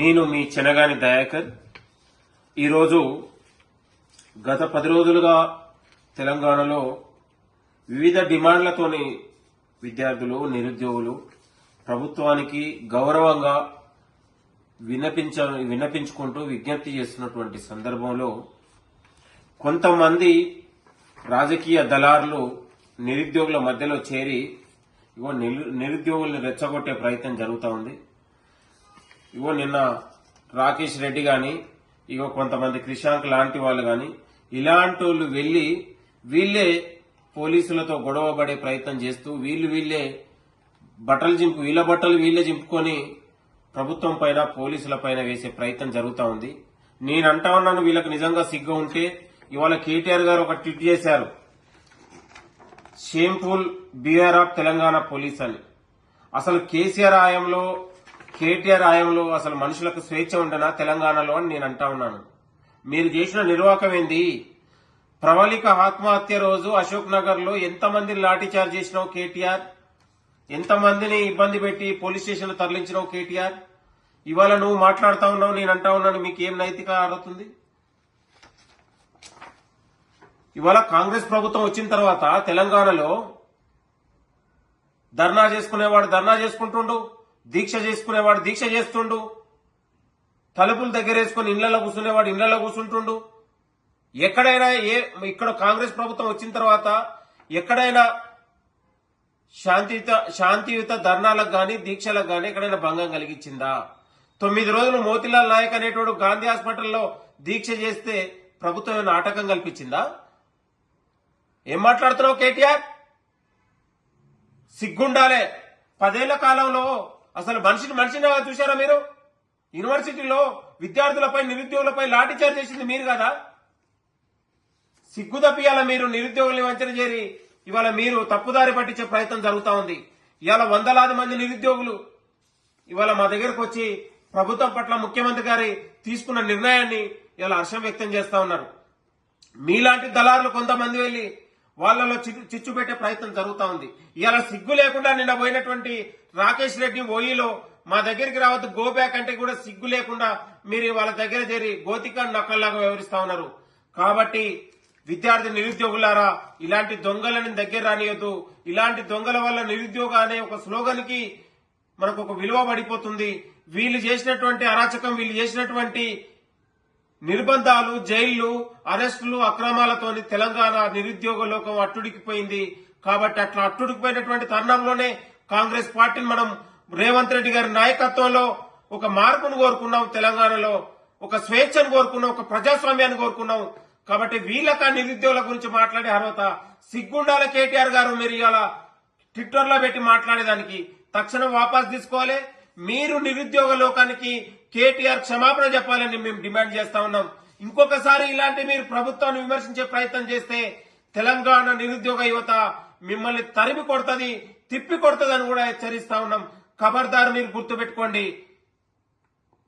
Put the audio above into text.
నేను మీ చెనగాని దయాకర్. ఈరోజు గత పది రోజులుగా తెలంగాణలో వివిధ డిమాండ్లతోని విద్యార్థులు నిరుద్యోగులు ప్రభుత్వానికి గౌరవంగా విన్నపించ విన్నపించుకుంటూ విజ్ఞప్తి చేస్తున్నటువంటి సందర్భంలో కొంతమంది రాజకీయ దళారులు నిరుద్యోగుల మధ్యలో చేరి ఇగో నిరుద్యోగుల్ని రెచ్చగొట్టే ప్రయత్నం జరుగుతూ ఉంది. ఇగో నిన్న రాకేష్ రెడ్డి గాని ఇగో కొంతమంది క్రిషాంక్ లాంటి వాళ్ళు గాని ఇలాంటి వాళ్ళు వెళ్ళి వీళ్ళే పోలీసులతో గొడవపడే ప్రయత్నం చేస్తూ వీళ్ళు వీళ్ళే బట్టలు చింపు వీళ్ళ బట్టలు వీళ్ళే చింపుకొని ప్రభుత్వం పైన పోలీసుల పైన వేసే ప్రయత్నం జరుగుతూ ఉంది. నేను అంటా ఉన్నాను వీళ్ళకి నిజంగా సిగ్గు ఉంటే ఇవాళ కేటీఆర్ గారు ఒక ట్వీట్ చేశారు. Shameful BR of Telangana police అని. అసలు కేసీఆర్ ఆయంలో కేటీఆర్ ఆయంలో అసలు మనుషులకు స్వేచ్ఛ ఉండనా తెలంగాణలో అని నేను అంటా ఉన్నాను. మీరు చేసిన నిర్వాహకం ఏంది? ప్రవళిక ఆత్మహత్య రోజు అశోక్ నగర్లో ఎంతమందిని లాఠీచార్జ్ చేసినావు కేటీఆర్? ఎంతమందిని ఇబ్బంది పెట్టి పోలీస్ స్టేషన్ తరలించినావు కేటీఆర్? ఇవాళ నువ్వు మాట్లాడుతా ఉన్నావు నేను అంటా ఉన్నాను మీకు ఏం నైతిక ఆడుతుంది ఇవాళ కాంగ్రెస్ ప్రభుత్వం వచ్చిన తర్వాత తెలంగాణలో ధర్నా చేసుకునేవాడు ధర్నా చేసుకుంటుండు. దీక్ష చేసుకునేవాడు దీక్ష చేస్తుండు. తలుపులు దగ్గర వేసుకుని ఇళ్ళలో కూర్చునేవాడు ఇళ్ళలో కూర్చుంటుండు. ఎక్కడైనా ఏ ఇక్కడ కాంగ్రెస్ ప్రభుత్వం వచ్చిన తర్వాత ఎక్కడైనా శాంతియుత శాంతియుత ధర్నాలకు గాని దీక్షలకు గాని ఎక్కడైనా భంగం కలిగించిందా? తొమ్మిది రోజులు మోతిలాల్ నాయక్ అనేటువంటి గాంధీ హాస్పిటల్లో దీక్ష చేస్తే ప్రభుత్వం ఏమైనా ఆటకం కల్పించిందా? ఏం మాట్లాడుతున్నావు కేటీఆర్? సిగ్గుండాలే. పదేళ్ళ కాలంలో అసలు మనిషిని మనిషిని చూశారా మీరు? యూనివర్సిటీలో విద్యార్థులపై నిరుద్యోగులపై లాఠీచార్జ్ చేసింది మీరు కదా? సిగ్గు తప్పియాల మీరు నిరుద్యోగుల్ని వంచన చేరి ఇవాళ మీరు తప్పుదారి పట్టించే ప్రయత్నం జరుగుతా ఉంది. ఇవాళ వందలాది మంది నిరుద్యోగులు ఇవాళ మా దగ్గరకు వచ్చి ప్రభుత్వం పట్ల ముఖ్యమంత్రి గారి తీసుకున్న నిర్ణయాన్ని ఇవాళ హర్షం వ్యక్తం చేస్తా ఉన్నారు. మీలాంటి దళారులు కొంతమంది వెళ్ళి వాళ్ళలో చిచ్చు చిచ్చు పెట్టే ప్రయత్నం జరుగుతా ఉంది. ఇలా సిగ్గు లేకుండా నిన్న పోయినటువంటి రాకేష్ రెడ్డి ఓయిలో మా దగ్గరికి రావద్దు గో బ్యాక్ అంటే కూడా సిగ్గు లేకుండా మీరు వాళ్ళ దగ్గర చేరి గోతిక నక్కల్లాగా వివరిస్తా ఉన్నారు. కాబట్టి విద్యార్థి నిరుద్యోగులారా ఇలాంటి దొంగలని దగ్గర రానియద్దు. ఇలాంటి దొంగల వల్ల నిరుద్యోగ అనే ఒక స్లోగన్కి మనకు ఒక విలువ పడిపోతుంది. వీళ్ళు చేసినటువంటి అరాచకం వీళ్ళు చేసినటువంటి నిర్బంధాలు జైళ్ళు అరెస్టులు అక్రమాలతోని తెలంగాణ నిరుద్యోగ లోకం అట్టుడికిపోయింది. కాబట్టి అట్లా అట్టుడికిపోయినటువంటి తరుణంలోనే కాంగ్రెస్ పార్టీని మనం రేవంత్ రెడ్డి గారి నాయకత్వంలో ఒక మార్పును కోరుకున్నాం తెలంగాణలో ఒక స్వేచ్ఛను కోరుకున్నాం ఒక ప్రజాస్వామ్యాన్ని కోరుకున్నాం. కాబట్టి వీళ్ళక నిరుద్యోగుల గురించి మాట్లాడే అర్హత సిగ్గుండాల కేటీఆర్ గారు మీరు ఇవాళ ట్విట్టర్లో పెట్టి మాట్లాడేదానికి. తక్షణం వాపస్ తీసుకోవాలి. మీరు నిరుద్యోగ లోకానికి కేటీఆర్ క్షమాపణ చెప్పాలని మేము డిమాండ్ చేస్తా ఉన్నాం. ఇంకొకసారి ఇలాంటి మీరు ప్రభుత్వాన్ని విమర్శించే ప్రయత్నం చేస్తే తెలంగాణ నిరుద్యోగ యువత మిమ్మల్ని తరిమి కొడుతుంది తిప్పి కొడుతుందని కూడా హెచ్చరిస్తా ఉన్నాం. ఖబర్దారు మీరు గుర్తుపెట్టుకోండి.